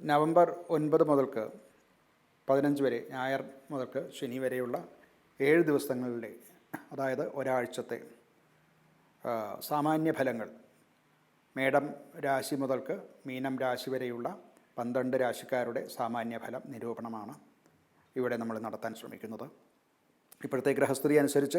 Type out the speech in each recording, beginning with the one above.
November ഒൻപത് മുതൽക്ക് പതിനഞ്ച് വരെ ഞായർ മുതൽക്ക് ശനി വരെയുള്ള ഏഴ് ദിവസങ്ങളിലെ അതായത് ഒരാഴ്ചത്തെ സാമാന്യ ഫലങ്ങൾ. മേടം രാശി മുതൽക്ക് മീനം രാശി വരെയുള്ള പന്ത്രണ്ട് രാശിക്കാരുടെ സാമാന്യ ഫലം നിരൂപണമാണ് ഇവിടെ നമ്മൾ നടത്താൻ ശ്രമിക്കുന്നത്. ഇപ്പോഴത്തെ ഗ്രഹസ്ഥിതി അനുസരിച്ച്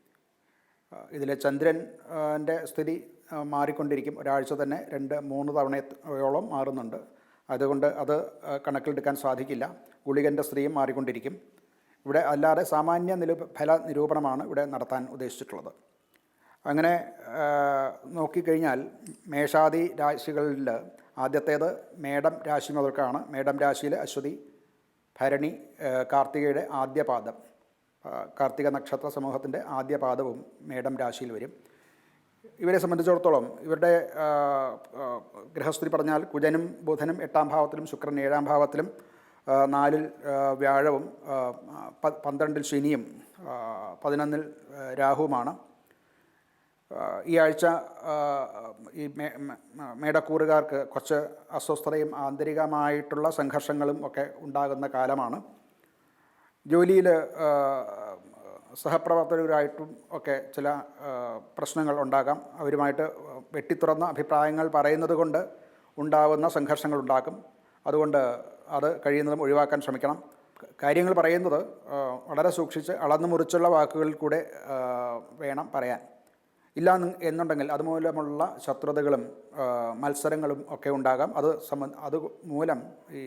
ഇതിൽ ചന്ദ്രന്റെ സ്ഥിതി മാറിക്കൊണ്ടിരിക്കും. ഒരാഴ്ച തന്നെ രണ്ട് മൂന്ന് തവണയോളം മാറുന്നുണ്ട്. അതുകൊണ്ട് അത് കണക്കിലെടുക്കാൻ സാധിക്കില്ല. ഗുളികന്റെ സ്ത്രീയും മാറിക്കൊണ്ടിരിക്കും. ഇവിടെ അല്ലാതെ സാമാന്യ നിലു ഫല നിരൂപണമാണ് ഇവിടെ നടത്താൻ ഉദ്ദേശിച്ചിട്ടുള്ളത്. അങ്ങനെ നോക്കിക്കഴിഞ്ഞാൽ മേഷാദി രാശികളിൽ ആദ്യത്തേത് മേടം രാശി മുതൽക്കാണ്. മേടം രാശിയിലെ അശ്വതി ഭരണി കാർത്തികയുടെ ആദ്യ പാദം ആ, കാർത്തിക നക്ഷത്ര സമൂഹത്തിന്റെ ആദ്യ പാദവും മേടം രാശിയിൽ വരും. ഇവരെ സംബന്ധിച്ചിടത്തോളം ഇവരുടെ ആ, പറഞ്ഞാൽ കുജനും ബുധനും എട്ടാം ഭാവത്തിലും ശുക്രൻ ഏഴാം ഭാവത്തിലും നാലിൽ വ്യാഴവും പന്ത്രണ്ടിൽ ശനിയും പതിനൊന്നിൽ രാഹുവുമാണ്. ഈ ആഴ്ച ഈ മേടക്കൂറുകാർക്ക് കുറച്ച് അസ്വസ്ഥതയും ആന്തരികമായിട്ടുള്ള സംഘർഷങ്ങളും ഒക്കെ ഉണ്ടാകുന്ന കാലമാണ്. ജോലിയിൽ സഹപ്രവർത്തകരായിട്ടും ഒക്കെ ചില പ്രശ്നങ്ങൾ ഉണ്ടാകാം. അവരുമായിട്ട് വെട്ടിത്തുറന്ന അഭിപ്രായങ്ങൾ പറയുന്നത് കൊണ്ട് ഉണ്ടാകുന്ന സംഘർഷങ്ങൾ ഉണ്ടാക്കും. അതുകൊണ്ട് അത് കഴിയുന്നതും ഒഴിവാക്കാൻ ശ്രമിക്കണം. കാര്യങ്ങൾ പറയുന്നത് വളരെ സൂക്ഷിച്ച് അളന്നു മുറിച്ചുള്ള വാക്കുകളിൽ കൂടെ വേണം പറയാൻ. ഇല്ല എന്നുണ്ടെങ്കിൽ അതുമൂലമുള്ള ശത്രുതകളും മത്സരങ്ങളും ഒക്കെ ഉണ്ടാകാം. അത് സംബന്ധ അത് മൂലം ഈ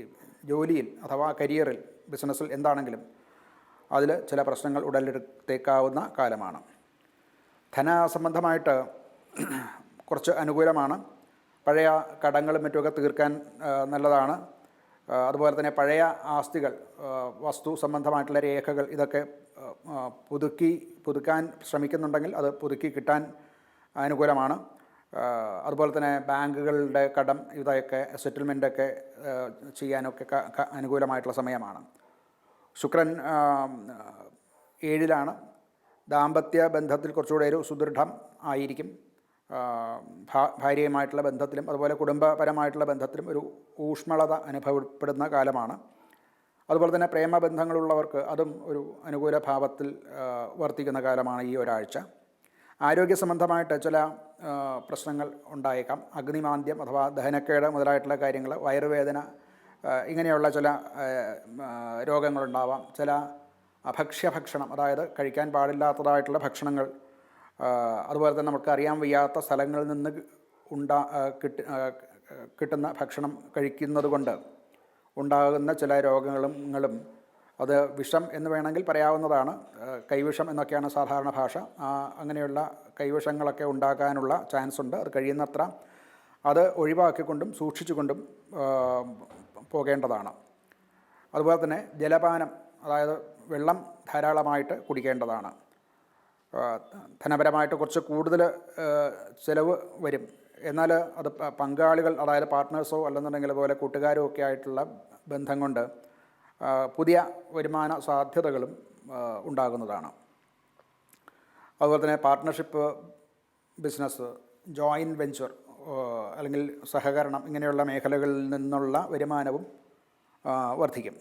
ജോലിയിൽ അഥവാ കരിയറിൽ ബിസിനസ്സിൽ എന്താണെങ്കിലും അതിൽ ചില പ്രശ്നങ്ങൾ ഉടലെടുത്തേക്കാവുന്ന കാലമാണ്. ധനസംബന്ധമായിട്ട് കുറച്ച് അനുകൂലമാണ്. പഴയ കടങ്ങളും മറ്റുമൊക്കെ തീർക്കാൻ നല്ലതാണ്. അതുപോലെ തന്നെ പഴയ ആസ്തികൾ വസ്തു സംബന്ധമായിട്ടുള്ള രേഖകൾ ഇതൊക്കെ പുതുക്കി പുതുക്കാൻ ശ്രമിക്കുന്നുണ്ടെങ്കിൽ അത് പുതുക്കി കിട്ടാൻ അനുകൂലമാണ്. അതുപോലെ തന്നെ ബാങ്കുകളുടെ കടം ഇതൊക്കെ സെറ്റിൽമെന്റൊക്കെ ചെയ്യാനൊക്കെ അനുകൂലമായിട്ടുള്ള സമയമാണ്. ശുക്രൻ ഏഴിലാണ്. ദാമ്പത്യ ബന്ധത്തിൽ കുറച്ചുകൂടെ ഒരു സുദൃഢം ആയിരിക്കും. ഭാര്യയുമായിട്ടുള്ള ബന്ധത്തിലും അതുപോലെ കുടുംബപരമായിട്ടുള്ള ബന്ധത്തിലും ഒരു ഊഷ്മളത അനുഭവപ്പെടുന്ന കാലമാണ്. അതുപോലെ തന്നെ പ്രേമബന്ധങ്ങളുള്ളവർക്ക് അതും ഒരു അനുകൂല ഭാവത്തിൽ വർത്തിക്കുന്ന കാലമാണ് ഈ ഒരാഴ്ച. ആരോഗ്യ സംബന്ധമായിട്ട് ചില പ്രശ്നങ്ങൾ ഉണ്ടായേക്കാം. അഗ്നിമാന്ദ്യം അഥവാ ദഹനക്കേട് മുതലായിട്ടുള്ള കാര്യങ്ങൾ വയറുവേദന ഇങ്ങനെയുള്ള ചില രോഗങ്ങളുണ്ടാവാം. ചില അഭക്ഷ്യഭക്ഷണം അതായത് കഴിക്കാൻ പാടില്ലാത്തതായിട്ടുള്ള ഭക്ഷണങ്ങൾ അതുപോലെ തന്നെ നമുക്ക് അറിയാൻ വയ്യാത്ത സ്ഥലങ്ങളിൽ നിന്ന് ഉണ്ടാ കിട്ടി കിട്ടുന്ന ഭക്ഷണം കഴിക്കുന്നത് കൊണ്ട് ഉണ്ടാകുന്ന ചില രോഗങ്ങളും അത് വിഷം എന്ന് വേണമെങ്കിൽ പറയാവുന്നതാണ്. കൈവിഷം എന്നൊക്കെയാണ് സാധാരണ ഭാഷ. അങ്ങനെയുള്ള കൈവിഷങ്ങളൊക്കെ ഉണ്ടാകാനുള്ള ചാൻസ് ഉണ്ട് അത് കഴിയുന്നത്ര അത് ഒഴിവാക്കിക്കൊണ്ടും സൂക്ഷിച്ചുകൊണ്ടും പോകേണ്ടതാണ്. അതുപോലെ തന്നെ ജലപാനം അതായത് വെള്ളം ധാരാളമായിട്ട് കുടിക്കേണ്ടതാണ്. ധനപരമായിട്ട് കുറച്ച് കൂടുതൽ ചിലവ് വരും. എന്നാൽ അത് പങ്കാളികൾ അതായത് പാർട്ട്നേഴ്സോ അല്ലെന്നുണ്ടെങ്കിൽ പോലെ കൂട്ടുകാരോ ഒക്കെ ആയിട്ടുള്ള ബന്ധം കൊണ്ട് പുതിയ വരുമാന സാധ്യതകളും ഉണ്ടാകുന്നതാണ്. അതുപോലെ തന്നെ പാർട്ട്ണർഷിപ്പ് ബിസിനസ് ജോയിന്റ് വെഞ്ചർ അല്ലെങ്കിൽ സഹകരണം ഇങ്ങനെയുള്ള മേഖലകളിൽ നിന്നുള്ള വരുമാനവും വർദ്ധിക്കും.